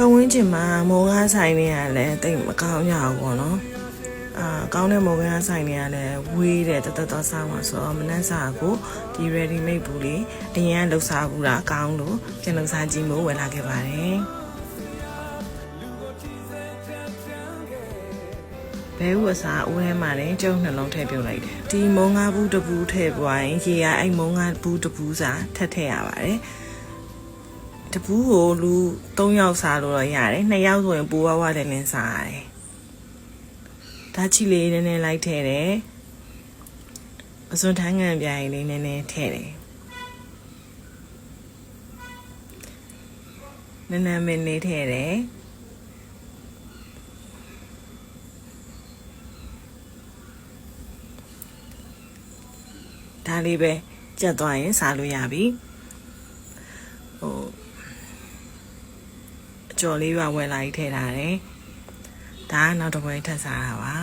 ပတ်ဝန်းကျင်မှာမောကားဆိုင်တွေကလည်းတိတ်မကောင်းကြဘူးပေါ့နော်အာကောင်းတဲ့မောကားဆိုင်တွေကလည်းဝေးတယ်တသက်တော့စားမှာဆိုတော့မနှက်စားကိုဒီ ready made ဘူးလေအရင်ကလှူစားဘူးတာကောင်းလို့ပြန်လှူစားကြည့်မို့ဝယ်လာခဲ့ပါတယ်ဘဲဥအစားဦးထဲမှာလည်းကျုံနှလုံးထည့်ပြုတ်လိုက်တယ်ဒီမုံငါဘူးတပူးထည့်ပွားရင်ရေကအဲ့မုံငါဘူးတပူးစာထပ်ထည့်ရပါတယ် တပူးကိုလူ3ယောက်စားလို့တော့ရတယ်2ယောက်ဆိုရင်ပူဝဝလည်းလင်းစားရတယ်ဒါချီလေးနည်းနည်းလိုက်ထည့်တယ်အစွန်ထန်းငံပြားလေးနည်းနည်းထည့်တယ်နည်းနည်းမင်းလေးထည့်တယ်ဒါလေးပဲကြက်သွားရင်စားလို့ရပြီဟိုအ ကျော်လေးပါဝယ်လာပြီးထည့်ထားတယ်ဒါကနောက်တစ်ပွဲထပ်စားတာပါ